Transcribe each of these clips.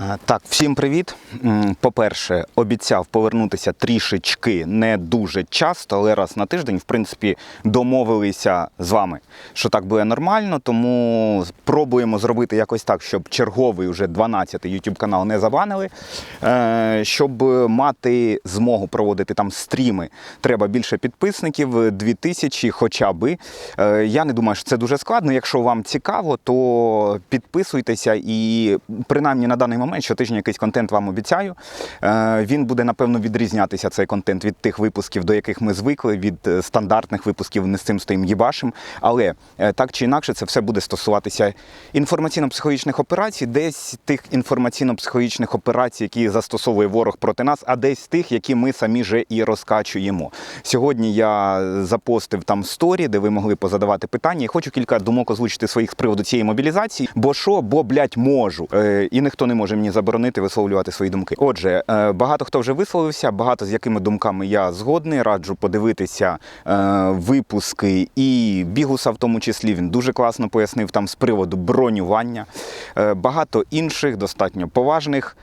Е, Так, всім привіт. По-перше, обіцяв повернутися трішечки не дуже часто, але раз на тиждень, в принципі, домовилися з вами, що так буде нормально. Тому пробуємо зробити якось так, щоб черговий вже 12-й YouTube канал не забанили. Е, Щоб мати змогу проводити там стріми, треба більше підписників, 2000 хоча би. Е, Я не думаю, що це дуже складно. Якщо вам цікаво, то підписуйтеся і принаймні на даний момент щотижня якийсь контент вам обіцяю. Е, Він буде напевно відрізнятися цей контент від тих випусків, до яких ми звикли, від е, стандартних випусків не з цим стоїм їбашим. Але е, так чи інакше, це все буде стосуватися інформаційно-психологічних операцій, десь тих інформаційно-психологічних операцій, які застосовує ворог проти нас, а десь тих, які ми самі же і розкачуємо. Сьогодні я запостив там сторі, де ви могли позадавати питання. І хочу кілька думок озвучити своїх з приводу цієї мобілізації. Бо що, бо блядь, можу. І ніхто не може мені заборонити висловлювати свої думки. Отже, е, багато хто вже висловився, багато з якими думками я згодний. Раджу подивитися е, випуски і бігуса, в тому числі він дуже класно пояснив там з приводу бронювання. Е, багато інших достатньо поважних.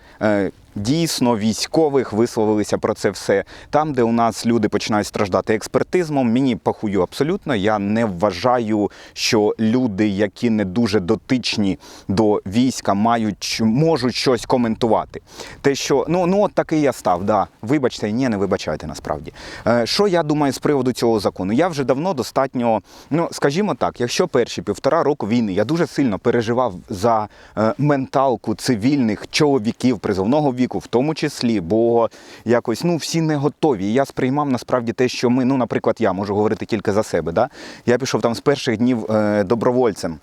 Дійсно, військових висловилися про це все. Там, де у нас люди починають страждати експертизмом, мені похую абсолютно. Я не вважаю, що люди, які не дуже дотичні до війська, мають можуть щось коментувати. Те, що ну ну от такий я став. Да, вибачте, ні, не вибачайте насправді. Е, що я думаю з приводу цього закону? Я вже давно достатньо, ну скажімо так, якщо перші півтора року війни я дуже сильно переживав за е, менталку цивільних чоловіків призовного віку, в тому числі, бо якось ну всі не готові. Я сприймав насправді те, що ми, ну, наприклад, я можу говорити тільки за себе. Да? Я пішов там з перших днів е, добровольцем.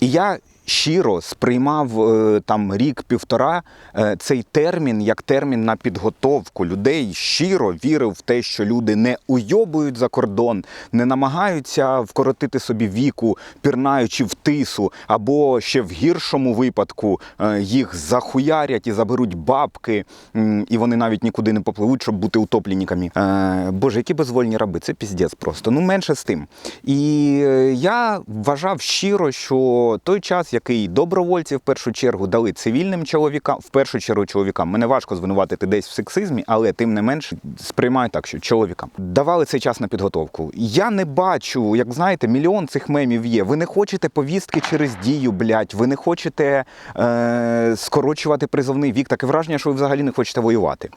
І я щиро сприймав е, там рік-півтора е, цей термін як термін на підготовку людей. Щиро вірив в те, що люди не уйобують за кордон, не намагаються вкоротити собі віку, пірнаючи в тису, або ще в гіршому випадку е, їх захуярять і заберуть бабки, і вони навіть нікуди не попливуть, щоб бути утопленниками. Боже, які безвольні раби, це піздець просто. Ну менше з тим. І я вважав щиро, що той час, який добровольці в першу чергу дали цивільним чоловікам, в першу чергу чоловікам, мене важко звинуватити десь в сексизмі, але тим не менш сприймаю так, що чоловікам давали цей час на підготовку. Я не бачу, як знаєте, мільйон цих мемів є. Ви не хочете повістки через дію, блядь, ви не хочете е, скорочувати призовний вік. Таке враження, що ви взагалі не хочете воювати.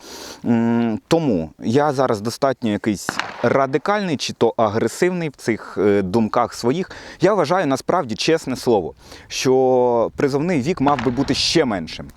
М, Тому я зараз достатньо якийсь радикальний чи то агресивний в цих е, думках своїх. Я вважаю насправді чесне слово, що призовний вік мав би бути ще меншим.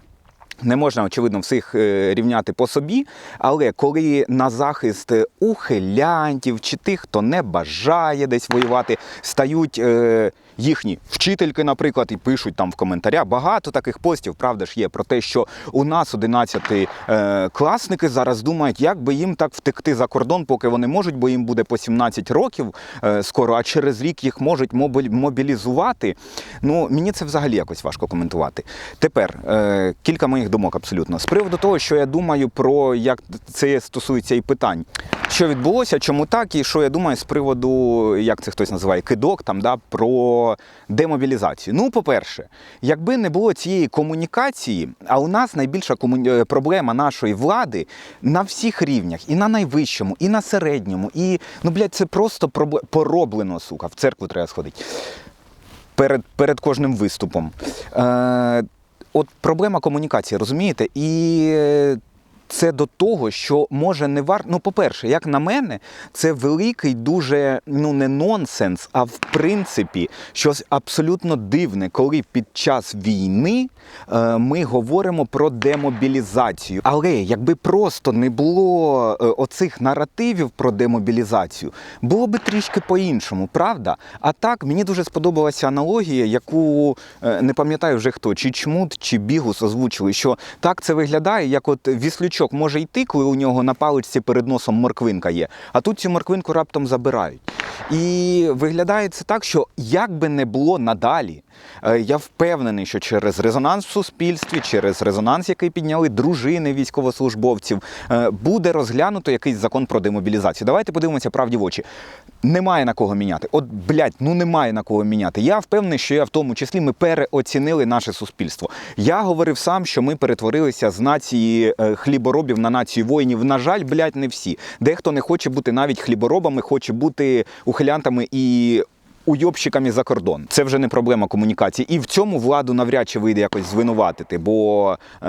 Не можна, очевидно, всіх е, рівняти по собі, але коли на захист е, ухилянтів чи тих, хто не бажає десь воювати, стають е, їхні вчительки, наприклад, і пишуть там в коментарях багато таких постів, правда ж є, про те, що у нас 11 е, класники зараз думають, як би їм так втекти за кордон, поки вони можуть, бо їм буде по 17 років е, скоро, а через рік їх можуть мобілізувати. Ну, мені це взагалі якось важко коментувати. Тепер е, кілька моїх думок абсолютно. З приводу того, що я думаю про як це стосується і питань. Що відбулося, чому так, і що я думаю з приводу, як це хтось називає, кидок там, да, про демобілізацію. Ну, по-перше, якби не було цієї комунікації, а у нас найбільша комуні... е, проблема нашої влади на всіх рівнях, і на найвищому, і на середньому, і ну, блядь, це просто пробле- пороблено, сука, в церкву треба сходити перед, перед кожним виступом. Е, от проблема комунікації, розумієте? І е, це до того, що може не варто. Ну, по-перше, як на мене, це великий дуже ну не нонсенс, а в принципі щось абсолютно дивне, коли під час війни е, ми говоримо про демобілізацію. Але якби просто не було е, оцих наративів про демобілізацію, було би трішки по-іншому, правда? А так мені дуже сподобалася аналогія, яку е, не пам'ятаю вже хто, чи чмут, чи бігус озвучили, що так це виглядає, як от Віслючок новачок може йти, коли у нього на паличці перед носом морквинка є, а тут цю морквинку раптом забирають. І виглядає це так, що як би не було надалі, е, я впевнений, що через резонанс в суспільстві, через резонанс, який підняли дружини військовослужбовців, е, буде розглянуто якийсь закон про демобілізацію. Давайте подивимося правді в очі. Немає на кого міняти. От, блядь, ну немає на кого міняти. Я впевнений, що я в тому числі ми переоцінили наше суспільство. Я говорив сам, що ми перетворилися з нації е, хліборобів на націю воїнів. На жаль, блядь, не всі. Дехто не хоче бути навіть хліборобами, хоче бути ухилянтами і. Уйобщиками за кордон. Це вже не проблема комунікації. І в цьому владу навряд чи вийде якось звинуватити. Бо е,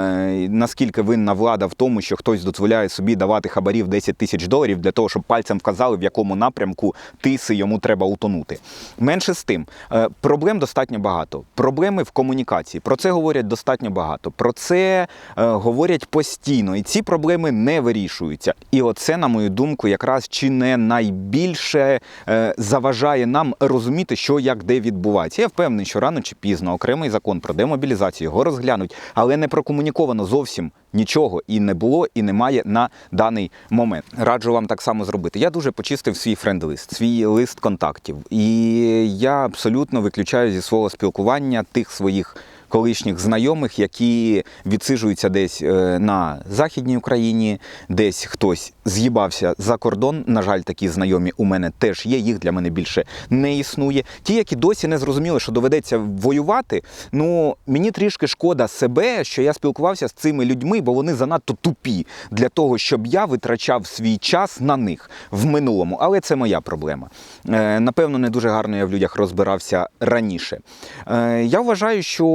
наскільки винна влада в тому, що хтось дозволяє собі давати хабарів 10 тисяч доларів для того, щоб пальцем вказали, в якому напрямку тиси йому треба утонути. Менше з тим, е, проблем достатньо багато. Проблеми в комунікації. Про це говорять достатньо багато. Про це е, говорять постійно. І ці проблеми не вирішуються. І оце, на мою думку, якраз чи не найбільше е, заважає нам розуміти, що як де відбувається. Я впевнений, що рано чи пізно окремий закон про демобілізацію його розглянуть, але не прокомуніковано зовсім нічого і не було, і немає на даний момент. Раджу вам так само зробити. Я дуже почистив свій френд-лист, свій лист контактів, і я абсолютно виключаю зі свого спілкування тих своїх колишніх знайомих, які відсиджуються десь е, на Західній Україні, десь хтось з'їбався за кордон. На жаль, такі знайомі у мене теж є. Їх для мене більше не існує. Ті, які досі не зрозуміли, що доведеться воювати. Ну мені трішки шкода себе, що я спілкувався з цими людьми, бо вони занадто тупі для того, щоб я витрачав свій час на них в минулому. Але це моя проблема. Е, Напевно, не дуже гарно я в людях розбирався раніше. Е, Я вважаю, що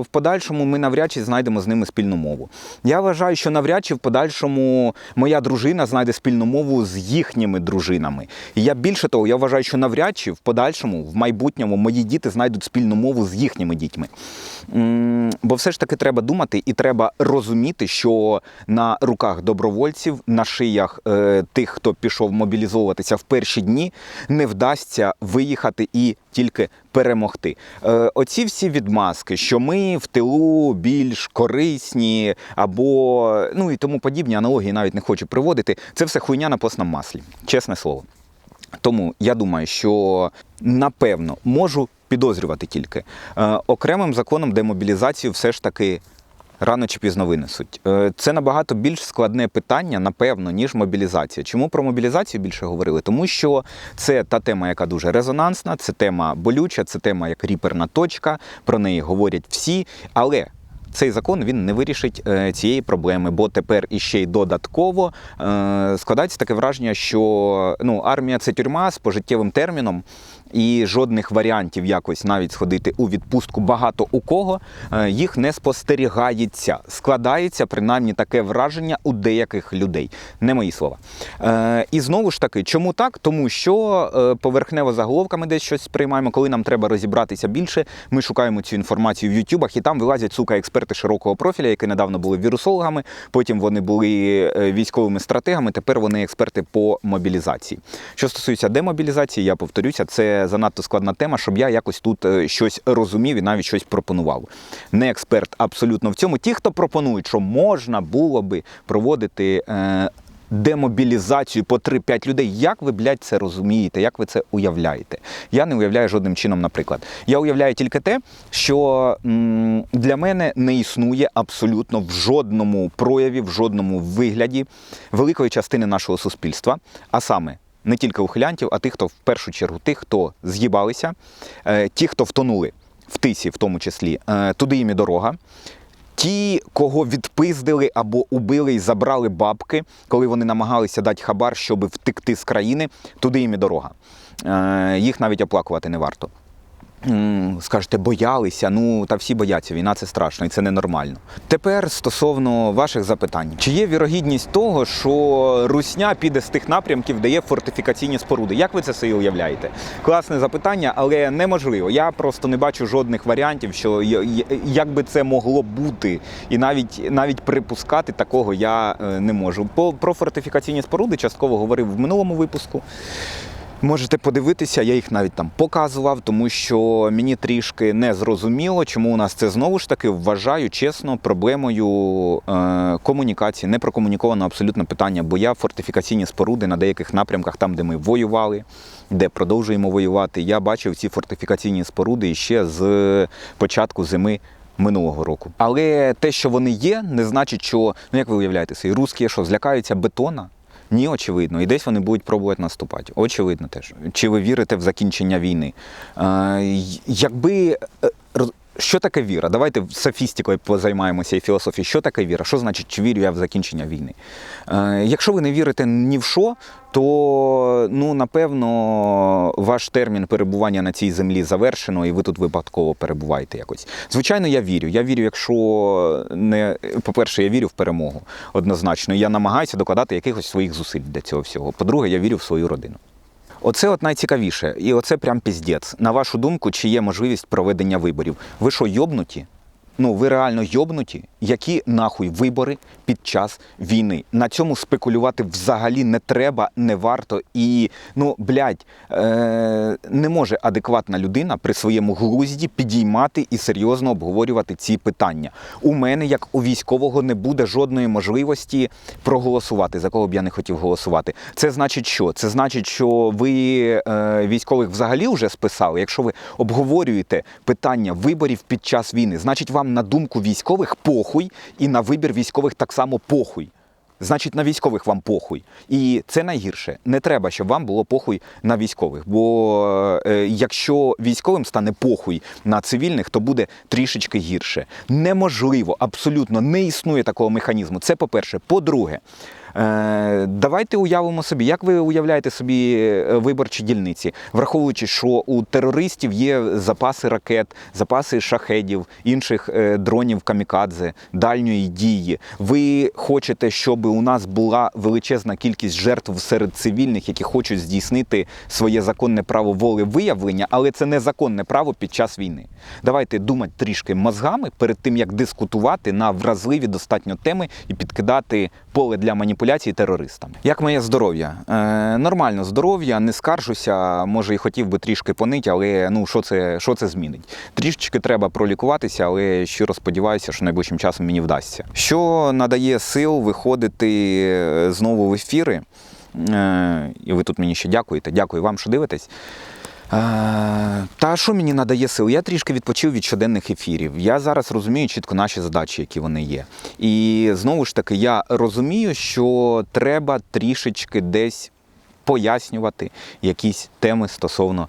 в подальшому ми навряд чи знайдемо з ними спільну мову. Я вважаю, що навряд чи в подальшому моя дружина знайде спільну мову з їхніми дружинами. І я більше того, я вважаю, що навряд чи в подальшому, в майбутньому, мої діти знайдуть спільну мову з їхніми дітьми. Бо все ж таки треба думати і треба розуміти, що на руках добровольців, на шиях е, тих, хто пішов мобілізовуватися в перші дні, не вдасться виїхати і тільки перемогти. Е, оці всі відмазки, що ми в тилу більш корисні або ну і тому подібні аналогії навіть не хочу приводити. Це все хуйня на постному маслі, чесне слово. Тому я думаю, що напевно можу підозрювати тільки е, окремим законом демобілізацію все ж таки. Рано чи пізно винесуть. Е, Це набагато більш складне питання, напевно, ніж мобілізація. Чому про мобілізацію більше говорили? Тому що це та тема, яка дуже резонансна, це тема болюча, це тема як ріперна точка. Про неї говорять всі. Але цей закон він не вирішить е, цієї проблеми, бо тепер іще й додатково е, складається таке враження, що ну, армія це тюрма з пожиттєвим терміном, і жодних варіантів якось навіть сходити у відпустку багато у кого е, їх не спостерігається. Складається принаймні таке враження у деяких людей. Не мої слова. Е, і знову ж таки, чому так? Тому що е, поверхнево заголовками десь щось сприймаємо, коли нам треба розібратися більше. Ми шукаємо цю інформацію в Ютубах, і там вилазять сука експерти широкого профіля, які недавно були вірусологами. Потім вони були військовими стратегами. Тепер вони експерти по мобілізації. Що стосується демобілізації, я повторюся, це занадто складна тема, щоб я якось тут е, щось розумів і навіть щось пропонував. Не експерт абсолютно в цьому. Ті, хто пропонують, що можна було би проводити. Е, Демобілізацію по 3-5 людей. Як ви, блядь, це розумієте? Як ви це уявляєте? Я не уявляю жодним чином, наприклад. Я уявляю тільки те, що м, для мене не існує абсолютно в жодному прояві, в жодному вигляді великої частини нашого суспільства, а саме не тільки ухилянтів, а тих, хто в першу чергу, тих, хто з'їбалися, е, ті, хто втонули в тисі, в тому числі, е, туди їм і дорога. Ті, кого відпиздили або убили і забрали бабки, коли вони намагалися дати хабар, щоб втекти з країни, туди їм і дорога. Е, Їх навіть оплакувати не варто. Скажете, боялися. Ну та всі бояться. Війна це страшно і це ненормально. Тепер стосовно ваших запитань, чи є вірогідність того, що Русня піде з тих напрямків, де є фортифікаційні споруди? Як ви це собі уявляєте? Класне запитання, але неможливо. Я просто не бачу жодних варіантів, що як би це могло бути, і навіть навіть припускати такого я е, не можу. По про фортифікаційні споруди частково говорив в минулому випуску. Можете подивитися, я їх навіть там показував, тому що мені трішки не зрозуміло, чому у нас це знову ж таки вважаю чесно проблемою е, комунікації, не прокомуніковано абсолютно питання, бо я фортифікаційні споруди на деяких напрямках, там, де ми воювали, де продовжуємо воювати. Я бачив ці фортифікаційні споруди ще з початку зими. Минулого року. Але те, що вони є, не значить, що, ну як ви уявляєте, цей русські що, злякаються бетона? Ні, очевидно. І десь вони будуть пробувати наступати. Очевидно теж. Чи ви вірите в закінчення війни? Е, якби. Що таке віра? Давайте софістикою позаймаємося і філософією. Що таке віра? Що значить, чи вірю я в закінчення війни? Е, якщо ви не вірите ні в що, то ну, напевно ваш термін перебування на цій землі завершено, і ви тут випадково перебуваєте якось. Звичайно, я вірю. Я вірю, якщо не по-перше, я вірю в перемогу однозначно. Я намагаюся докладати якихось своїх зусиль для цього всього. По-друге, я вірю в свою родину. Оце от найцікавіше, і оце прям піздець. На вашу думку, чи є можливість проведення виборів? Ви що, йобнуті? Ну, ви реально йобнуті? Які нахуй вибори під час війни? На цьому спекулювати взагалі не треба, не варто. І, ну, блядь, е- не може адекватна людина при своєму глузді підіймати і серйозно обговорювати ці питання. У мене, як у військового, не буде жодної можливості проголосувати, за кого б я не хотів голосувати. Це значить, що? Це значить, що ви е, військових взагалі вже списали. Якщо ви обговорюєте питання виборів під час війни, значить вам на думку військових похуй, і на вибір військових так само похуй. Значить, на військових вам похуй. І це найгірше. Не треба, щоб вам було похуй на військових. Бо е, якщо військовим стане похуй на цивільних, то буде трішечки гірше. Неможливо, абсолютно не існує такого механізму. Це по-перше. По-друге, давайте уявимо собі, як ви уявляєте собі е, виборчі дільниці, враховуючи, що у терористів є запаси ракет, запаси шахедів, інших е, дронів камікадзе, дальньої дії. Ви хочете, щоб у нас була величезна кількість жертв серед цивільних, які хочуть здійснити своє законне право волевиявлення, але це незаконне право під час війни. Давайте думати трішки мозгами перед тим, як дискутувати на вразливі достатньо теми і підкидати поле для маніпуляцій терористам. Як моє здоров'я? Е, нормально здоров'я, не скаржуся, може і хотів би трішки понити, але ну що це, що це змінить? Трішечки треба пролікуватися, але щиро сподіваюся, що найближчим часом мені вдасться. Що надає сил виходити е, знову в ефіри? Е, і ви тут мені ще дякуєте. Дякую вам, що дивитесь. Та що мені надає сил? Я трішки відпочив від щоденних ефірів. Я зараз розумію чітко наші задачі, які вони є. І знову ж таки, я розумію, що треба трішечки десь пояснювати якісь теми стосовно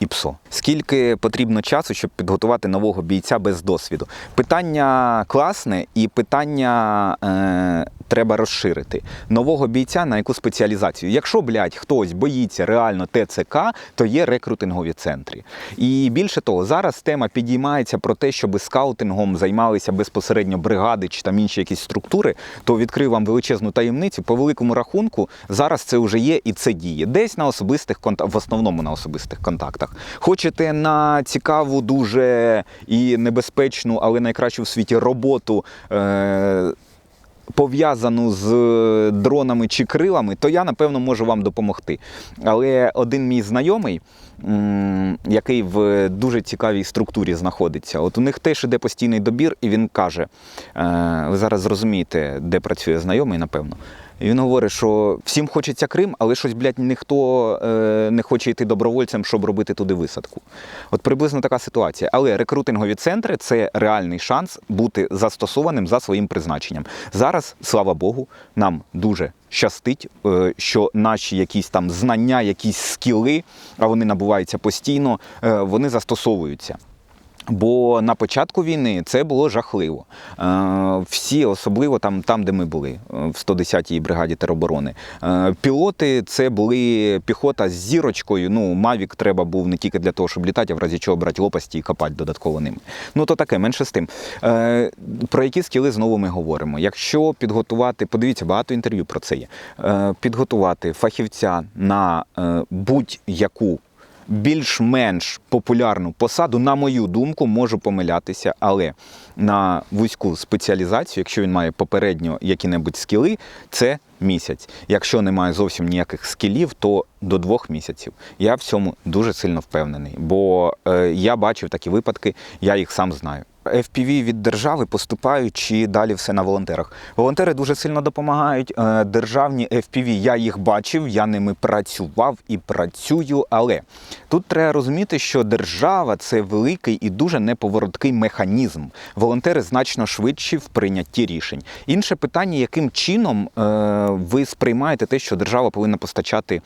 ІПСО. Скільки потрібно часу, щоб підготувати нового бійця без досвіду? Питання класне і питання е, треба розширити. Нового бійця на яку спеціалізацію? Якщо, блядь, хтось боїться реально ТЦК, то є рекрутингові центри. І більше того, зараз тема підіймається про те, щоб скаутингом займалися безпосередньо бригади чи там інші якісь структури, то відкрив вам величезну таємницю. По великому рахунку, зараз це вже є і це діє. Десь на особистих контактах, в основному на особистих контактах. Хочете на цікаву, дуже і небезпечну, але найкращу в світі роботу. Е- Пов'язану з дронами чи крилами, то я напевно можу вам допомогти. Але один мій знайомий, який в дуже цікавій структурі знаходиться, от у них теж іде постійний добір, і він каже: е, ви зараз зрозумієте, де працює знайомий, напевно. Він говорить, що всім хочеться Крим, але щось, блядь, ніхто е, не хоче йти добровольцем, щоб робити туди висадку. От приблизно така ситуація. Але рекрутингові центри це реальний шанс бути застосованим за своїм призначенням. Зараз, слава Богу, нам дуже щастить, е, що наші якісь там знання, якісь скіли, а вони набуваються постійно, е, вони застосовуються. Бо на початку війни це було жахливо. Е, Всі, особливо там, там де ми були, е, в 110-й бригаді тероборони. Е, Пілоти це були піхота з зірочкою. Ну, Мавік треба був не тільки для того, щоб літати, а в разі чого брати лопасті і копати додатково ними. Ну то таке, менше з тим. Про які скіли знову ми говоримо? Якщо підготувати, подивіться, багато інтерв'ю про це є. Підготувати фахівця на будь-яку більш-менш популярну посаду, на мою думку, можу помилятися, але на вузьку спеціалізацію, якщо він має попередньо які-небудь скіли, це місяць. Якщо немає зовсім ніяких скілів, то до двох місяців. Я в цьому дуже сильно впевнений, бо е, я бачив такі випадки, я їх сам знаю. FPV від держави поступаючи далі все на волонтерах. Волонтери дуже сильно допомагають. Е, Державні FPV, я їх бачив, я ними працював і працюю. Але тут треба розуміти, що держава це великий і дуже неповороткий механізм. Волонтери значно швидші в прийнятті рішень. Інше питання, яким чином е, ви сприймаєте те, що держава повинна постачати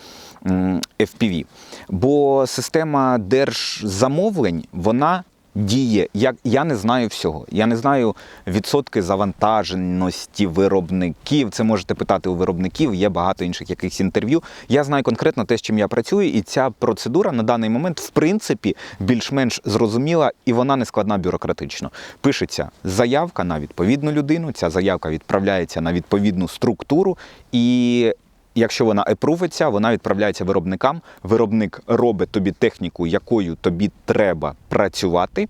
FPV? Бо система держзамовлень, вона діє. Я, я не знаю всього. Я не знаю відсотки завантаженості виробників. Це можете питати у виробників. Є багато інших якихось інтерв'ю. Я знаю конкретно те, з чим я працюю, і ця процедура на даний момент, в принципі, більш-менш зрозуміла і вона не складна бюрократично. Пишеться заявка на відповідну людину. Ця заявка відправляється на відповідну структуру і. Якщо вона епрувиться, вона відправляється виробникам. Виробник робить тобі техніку, якою тобі треба працювати,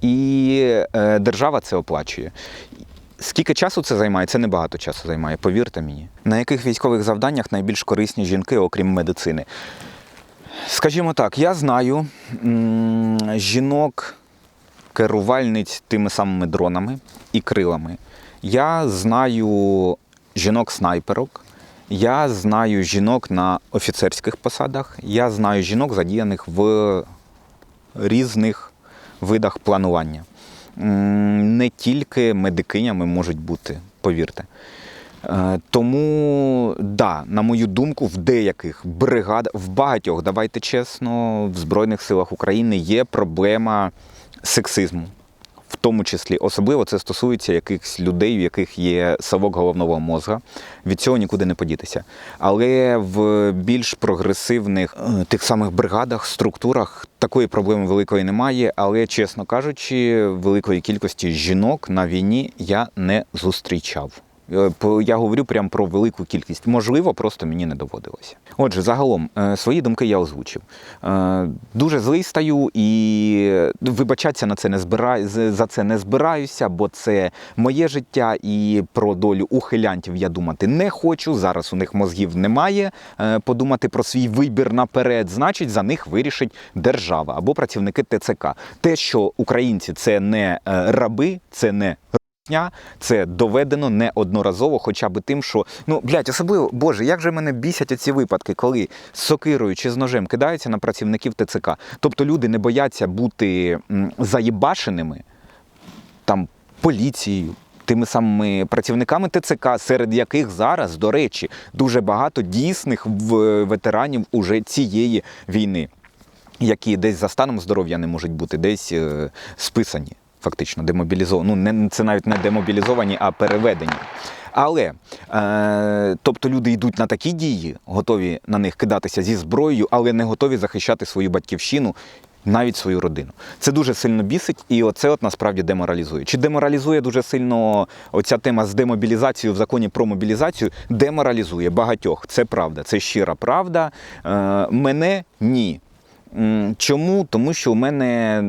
і е, держава це оплачує. Скільки часу це займає? Це небагато часу займає, повірте мені. На яких військових завданнях найбільш корисні жінки, окрім медицини? Скажімо так, я знаю жінок, керувальниць тими самими дронами і крилами. Я знаю жінок-снайперок. Я знаю жінок на офіцерських посадах, я знаю жінок, задіяних в різних видах планування. Не тільки медикинями можуть бути, повірте. Е, Тому, да, на мою думку, в деяких бригадах, в багатьох, давайте чесно, в Збройних силах України є проблема сексизму. В тому числі особливо це стосується якихось людей, у яких є совок головного мозга. Від цього нікуди не подітися. Але в більш прогресивних е, тих самих бригадах, структурах такої проблеми великої немає. Але, чесно кажучи, великої кількості жінок на війні я не зустрічав. Е, Я говорю прямо про велику кількість. Можливо, просто мені не доводилося. Отже, загалом е, свої думки я озвучив. Е, Дуже злий стаю і вибачатися на це не збираю, за це не збираюся, бо це моє життя і про долю ухилянтів я думати не хочу. Зараз у них мозгів немає. Подумати про свій вибір наперед, значить, за них вирішить держава або працівники ТЦК. Те, що українці це не раби, це не Русня, Це доведено неодноразово, хоча б тим, що ну блядь, особливо Боже, як же мене бісять оці випадки, коли з сокирою чи з ножем кидаються на працівників ТЦК. Тобто люди не бояться бути заєбашеними там поліцією. Тими самими працівниками ТЦК, серед яких зараз, до речі, дуже багато дійсних ветеранів уже цієї війни, які десь за станом здоров'я не можуть бути, десь е, списані, фактично, демобілізовані. Ну, не, це навіть не демобілізовані, а переведені. Але е, тобто люди йдуть на такі дії, готові на них кидатися зі зброєю, але не готові захищати свою батьківщину. Навіть свою родину. Це дуже сильно бісить, і оце от насправді деморалізує. Чи деморалізує дуже сильно оця тема з демобілізацією в законі про мобілізацію? Деморалізує багатьох. Це правда, це щира правда. Е, мене ні. Чому? Тому що у мене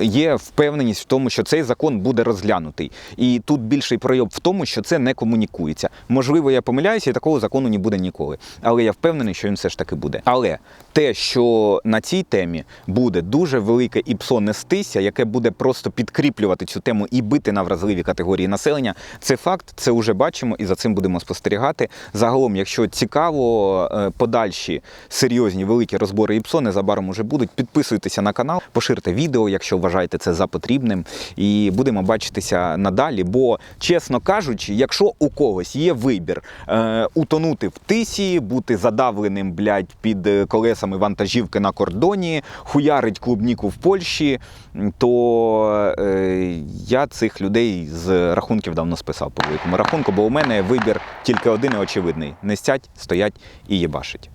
є впевненість в тому, що цей закон буде розглянутий. І тут більший пройоб в тому, що це не комунікується. Можливо, я помиляюся, і такого закону не буде ніколи. Але я впевнений, що він все ж таки буде. Але те, що на цій темі буде дуже велике іпсо нестися, яке буде просто підкріплювати цю тему і бити на вразливі категорії населення, це факт, це вже бачимо і за цим будемо спостерігати. Загалом, якщо цікаво, е, подальші серйозні великі розбори ІПСО незабаром уже будуть. Підписуйтеся на канал, поширте відео, якщо вважаєте це за потрібним, і будемо бачитися надалі. Бо, чесно кажучи, якщо у когось є вибір е, утонути в тисі, бути задавленим блядь, під е, колесами вантажівки на кордоні, хуярить клубніку в Польщі, то е, я цих людей з рахунків давно списав по великому рахунку, бо у мене вибір тільки один і очевидний: не стять, стоять і єбашить.